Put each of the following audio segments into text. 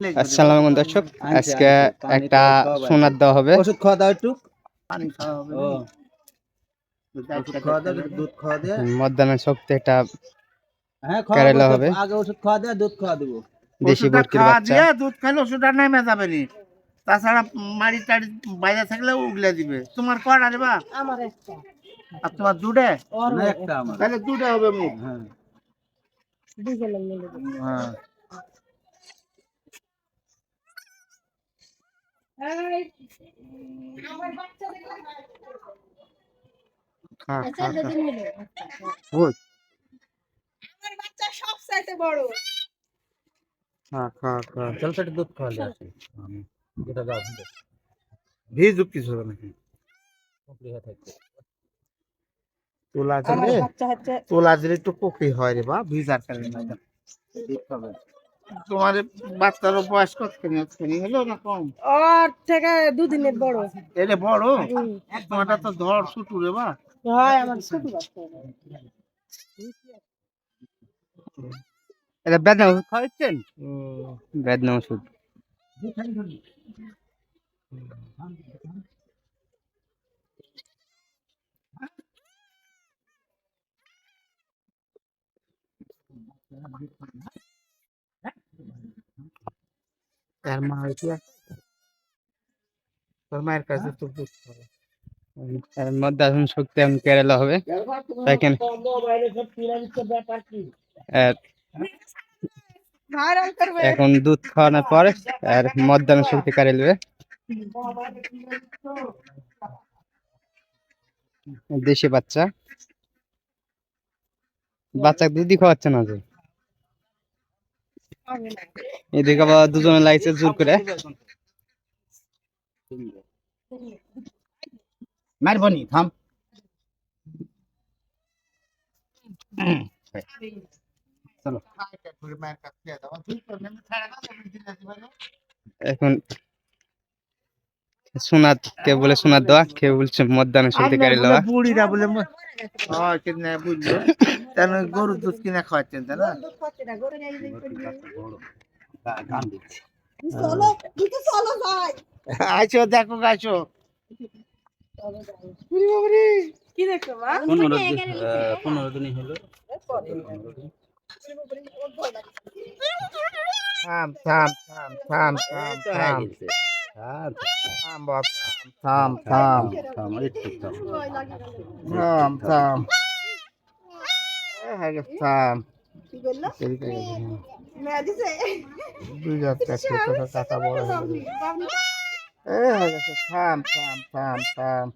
আসসালামু দর্শক আজকে একটা সোনার দেওয়া হবে। ওষুধ খাওয়া দাও একটু। পানি খাওয়া হবে দুধ ওষুধ খাওয়া দিয়ে। মতদানের শক্তি একটা হ্যাঁ কেরালা হবে। আগে ওষুধ খাওয়া দিয়ে দুধ খাওয়া দেবো। দেশি খাওয়া বাচ্চা। দিয়ে দুধ খাইলে ওষুধটা নেমে যাবে নি। তাছাড়া মাড়ি টাড়ি বাইরে থাকলে উগলে দিবে। তোমার কয়টা দেবা আমার একটা। আর তোমার দুধে? একটা আমার। তাহলে দুধে হবে মুখ। হ্যাঁ। হ্যাঁ। আমার বাচ্চা সব চাইতে বড়। চল সেটা দুধ আসি। যেটা ভিজ কিছু হবে নাকি? তোলা দিলে একটু হয় রে বা ভিজার কারণে ঠিক হবে তোমার বাচ্চারও বয়স কতখানি? কতখানি হলো না কম? ওর থেকে দুদিনের বড়। এটা বড়? তোমারটা তো ধর ছুটু রে বা। হয় আমার ছোট বাচ্চা। এটা বেদনা ওষুধ খাওয়াচ্ছেন বেদনা ওষুধ। তার মা হয়েছে তোর মায়ের কাছে তো বুঝতে হবে এর মধ্যে এখন শক্তি এখন কেরালা হবে। দেখেন আর এখন দুধ খাওয়ানোর পরে আর মতদানের শক্তি কেড়ে দেশি বাচ্চা। বাচ্চা দুধই খাওয়াচ্ছে না যে। এদিকে আবার দুজনে লাগছে জোর করে। মারবনি থাম। চলো। এখন সোনার কে বলে সোনার দেওয়া কে বলছে মতদানের শক্তি কেড়ে দেওয়া বুড়িরা বলে ম- হয় কিনা বুঝলো। তেন গরুর দুধ কিনা খাওয়াচ্ছেন তাই না। আইসো দেখো গাইছো কি দেখছ পনেরো দিন পনেরো দিনই হলো। থাম থাম থাম থাম থাম থাম থাম থাম থাম থাম না। থাম থাম হ্যাঁ থাম হয়ে হয়ে থাম থাম থাম থাম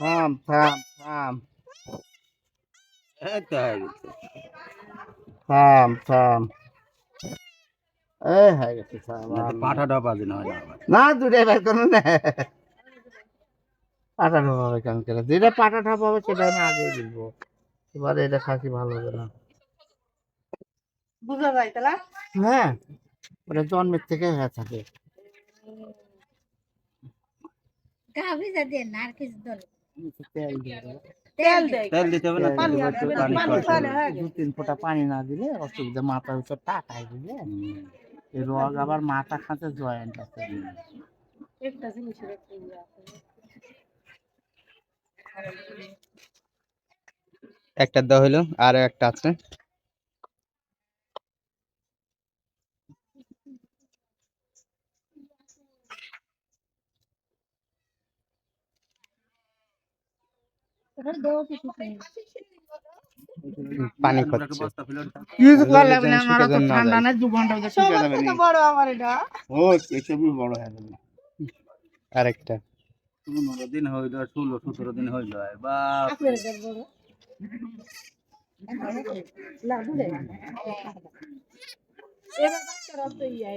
থাম থাম থাম হয়ে থাম থাম এ গেছে থাম না তো পাঁঠাটা বাজে না হয় না দুটাই বের করুন না। পাটা ঠাপ হবে কেন করে যেটা পাটা ঠাপ হবে সেটা আমি আগে দিবো এবারে এটা খাসি ভালো হবে না। বুঝা যায় তাহলে? হ্যাঁ ওটা জন্মের থেকে হয়ে থাকে। গাভী যদি না আর দল তেল তেল দিতে হবে না পানি দু তিন ফোঁটা পানি না দিলে অসুবিধা মাথার ভিতর টাকায় দিলে। এই রোগ আবার মাথা খাতে জয়েন্ট আছে। একটা জিনিসের একটা দেওয়া হলো আর একটা আছে। এখানে দেওয়া কিছু নেই। পানি খাচ্ছে বস্তা ফেলে কিছু করলে যেন না আমার শুকে তো ঠান্ডা যায়। না দু ঘণ্টা ভিতরে শুকে যাবে না বড় আমার এটা ও এসবই বড় হয়ে যাবে আরেকটা দিন হইল দিন হইল ইয়ে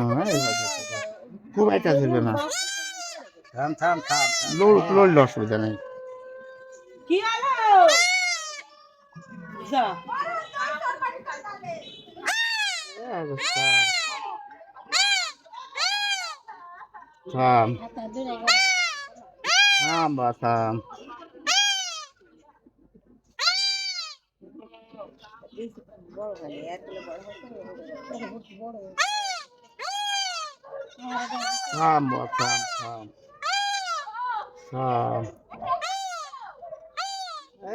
হবে। খুব একটা ধরবে না থাম থাম থাম থাম। লড় লড়লে অসুবিধা নেই যা থাম হাতা দূরে থাম বা থাম বড় খালি এতগুলো বড় হচ্ছে বড় থাম বাবা, থাম থাম থাম এ,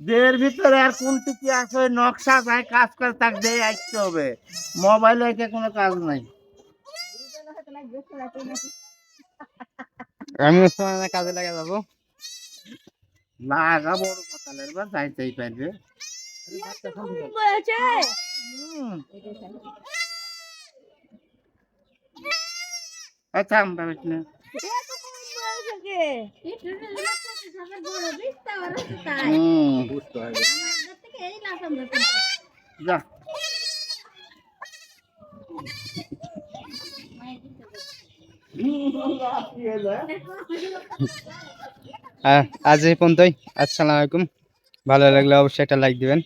দের ভিতরে আর কোনটি কি আছে নকশা যায় কাজ করে তাকে দিয়ে আসতে হবে। মোবাইলে একে কোনো কাজ নাই। আমিও সময় কাজে লাগা যাব? লাগা বড় কথা লাগবে যাইতেই পারবে। আচ্ছা আমি আমার আজ এই পর্যন্তই। আসসালামু আলাইকুম। ভালো লাগলে অবশ্যই একটা লাইক দিবেন।